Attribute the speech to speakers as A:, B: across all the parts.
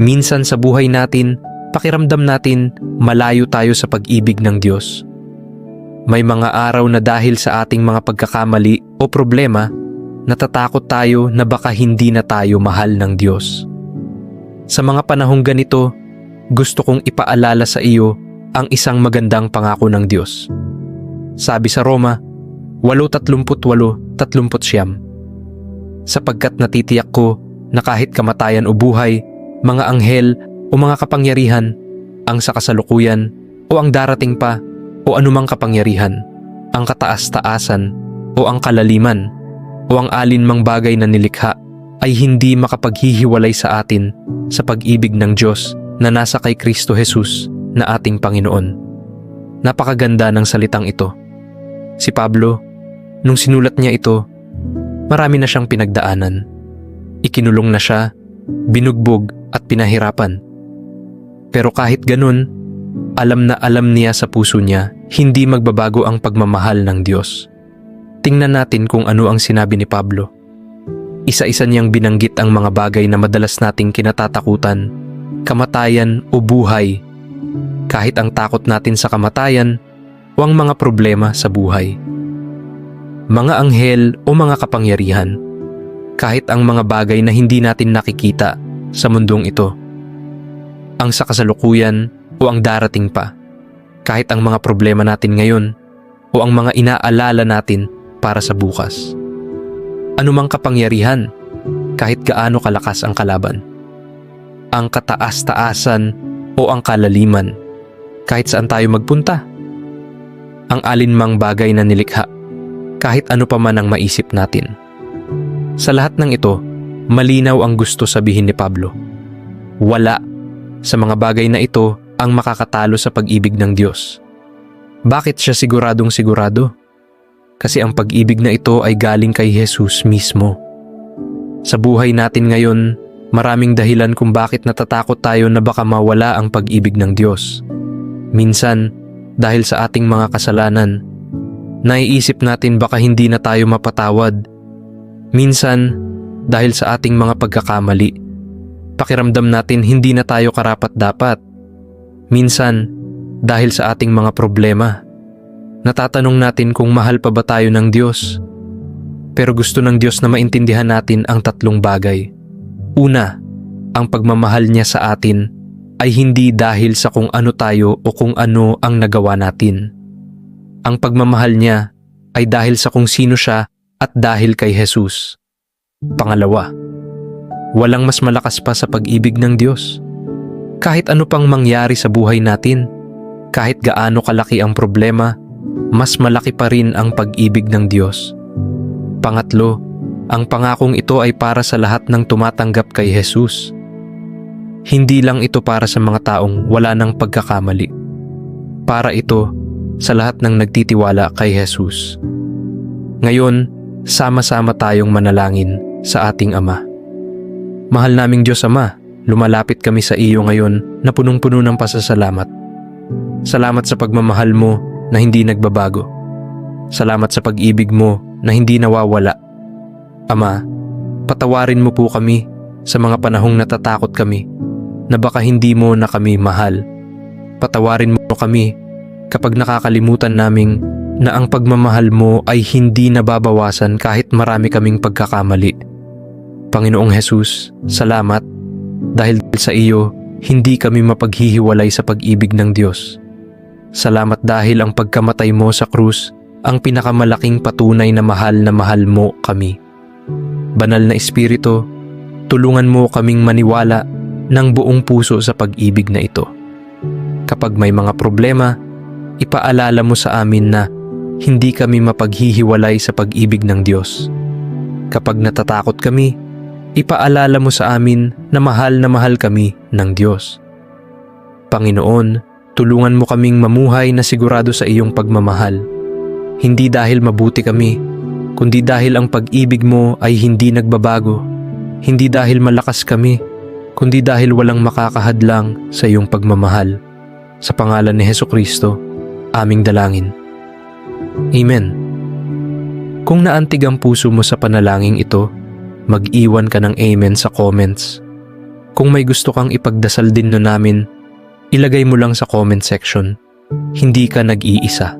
A: Minsan sa buhay natin, pakiramdam natin malayo tayo sa pag-ibig ng Diyos. May mga araw na dahil sa ating mga pagkakamali o problema, natatakot tayo na baka hindi na tayo mahal ng Diyos. Sa mga panahong ganito, gusto kong ipaalala sa iyo ang isang magandang pangako ng Diyos. Sabi sa Roma, 8.38.39 Sapagkat natitiyak ko na kahit kamatayan o buhay, mga anghel o mga kapangyarihan, ang sa kasalukuyan o ang darating pa o anumang kapangyarihan, ang kataas-taasan o ang kalaliman o ang alinmang bagay na nilikha ay hindi makapaghihiwalay sa atin sa pag-ibig ng Diyos na nasa kay Kristo Jesus na ating Panginoon. Napakaganda ng salitang ito. Si Pablo, nung sinulat niya ito, marami na siyang pinagdaanan. Ikinulong na siya, binugbog at pinahirapan. Pero kahit ganun, alam na alam niya sa puso niya, hindi magbabago ang pagmamahal ng Diyos. Tingnan natin kung ano ang sinabi ni Pablo. Isa-isa niyang binanggit ang mga bagay na madalas nating kinatatakutan, kamatayan o buhay. Kahit ang takot natin sa kamatayan o ang mga problema sa buhay. Mga anghel o mga kapangyarihan. Kahit ang mga bagay na hindi natin nakikita sa mundong ito. Ang sa kasalukuyan o ang darating pa. Kahit ang mga problema natin ngayon o ang mga inaalala natin para sa bukas. Anumang kapangyarihan, kahit gaano kalakas ang kalaban. Ang kataas-taasan o ang kalaliman, kahit saan tayo magpunta. Ang alinmang bagay na nilikha, kahit ano pa man ang maisip natin. Sa lahat ng ito, malinaw ang gusto sabihin ni Pablo. Wala sa mga bagay na ito ang makakatalo sa pag-ibig ng Diyos. Bakit siya siguradong sigurado? Kasi ang pag-ibig na ito ay galing kay Jesus mismo. Sa buhay natin ngayon, maraming dahilan kung bakit natatakot tayo na baka mawala ang pag-ibig ng Diyos. Minsan, dahil sa ating mga kasalanan, naiisip natin baka hindi na tayo mapatawad. Minsan, dahil sa ating mga pagkakamali, pakiramdam natin hindi na tayo karapat-dapat. Minsan, dahil sa ating mga problema, natatanong natin kung mahal pa ba tayo ng Diyos. Pero gusto ng Diyos na maintindihan natin ang tatlong bagay. Una, ang pagmamahal niya sa atin ay hindi dahil sa kung ano tayo o kung ano ang nagawa natin. Ang pagmamahal niya ay dahil sa kung sino siya at dahil kay Jesus. Pangalawa, walang mas malakas pa sa pag-ibig ng Diyos. Kahit ano pang mangyari sa buhay natin, kahit gaano kalaki ang problema, mas malaki pa rin ang pag-ibig ng Diyos. Pangatlo, ang pangakong ito ay para sa lahat ng tumatanggap kay Jesus. Hindi lang ito para sa mga taong wala ng pagkakamali. Para ito sa lahat ng nagtitiwala kay Jesus. Ngayon, sama-sama tayong manalangin sa ating Ama. Mahal naming Diyos Ama, lumalapit kami sa iyo ngayon na punong-puno ng pasasalamat. Salamat sa pagmamahal mo na hindi nagbabago. Salamat sa pag-ibig mo na hindi nawawala. Ama, patawarin mo po kami sa mga panahong natatakot kami na baka hindi mo na kami mahal. Patawarin mo kami kapag nakakalimutan naming na ang pagmamahal mo ay hindi nababawasan kahit marami kaming pagkakamali. Panginoong Hesus, salamat dahil sa iyo hindi kami mapaghihiwalay sa pag-ibig ng Diyos. Salamat dahil ang pagkamatay mo sa krus ang pinakamalaking patunay na mahal na mahal mo kami. Banal na Espiritu, tulungan mo kaming maniwala ng buong puso sa pag-ibig na ito. Kapag may mga problema, ipaalala mo sa amin na hindi kami mapaghihiwalay sa pag-ibig ng Diyos. Kapag natatakot kami, ipaalala mo sa amin na mahal na mahal kami ng Diyos. Panginoon, tulungan mo kaming mamuhay na sigurado sa iyong pagmamahal. Hindi dahil mabuti kami, kundi dahil ang pag-ibig mo ay hindi nagbabago. Hindi dahil malakas kami, kundi dahil walang makakahadlang sa iyong pagmamahal. Sa pangalan ni Heso Kristo, aming dalangin. Amen. Kung naantig ang puso mo sa panalangin ito, mag-iwan ka ng amen sa comments. Kung may gusto kang ipagdasal din no namin, ilagay mo lang sa comment section. Hindi ka nag-iisa.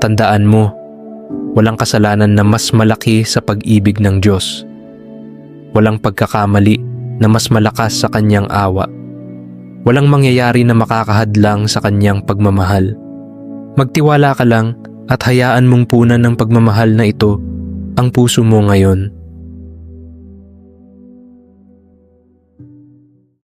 A: Tandaan mo, walang kasalanan na mas malaki sa pag-ibig ng Diyos. Walang pagkakamali na mas malakas sa kanyang awa. Walang mangyayari na makakahadlang sa kanyang pagmamahal. Magtiwala ka lang at hayaan mong punan ng pagmamahal na ito ang puso mo ngayon.